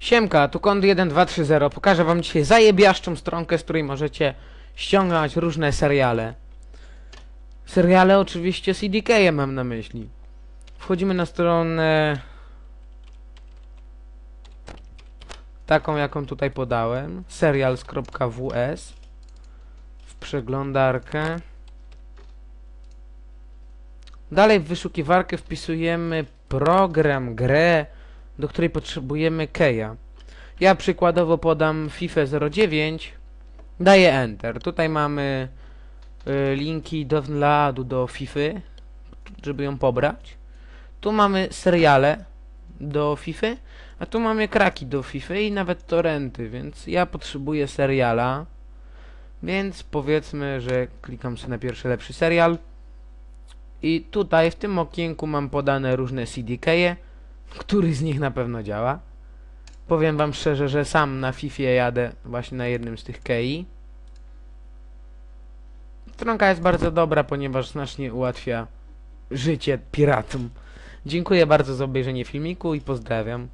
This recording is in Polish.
Siemka, tu kąt 1230. Pokażę wam dzisiaj zajebiaszczą stronkę, z której możecie ściągać różne seriale. Seriale oczywiście z CDK mam na myśli. Wchodzimy na stronę taką jaką tutaj podałem serials.ws w przeglądarkę dalej w wyszukiwarkę wpisujemy program, grę do której potrzebujemy keya ja przykładowo podam FIFA 09 daję enter tutaj mamy y, linki do downloadu do FIFA żeby ją pobrać tu mamy seriale do FIFA a tu mamy kraki do FIFA i nawet torrenty, więc ja potrzebuję seriala. Więc powiedzmy, że klikam sobie na pierwszy lepszy serial. I tutaj w tym okienku mam podane różne CDK-je. Który z nich na pewno działa. Powiem wam szczerze, że sam na FIFA jadę właśnie na jednym z tych kei. Stronka jest bardzo dobra, ponieważ znacznie ułatwia życie piratom. Dziękuję bardzo za obejrzenie filmiku i pozdrawiam.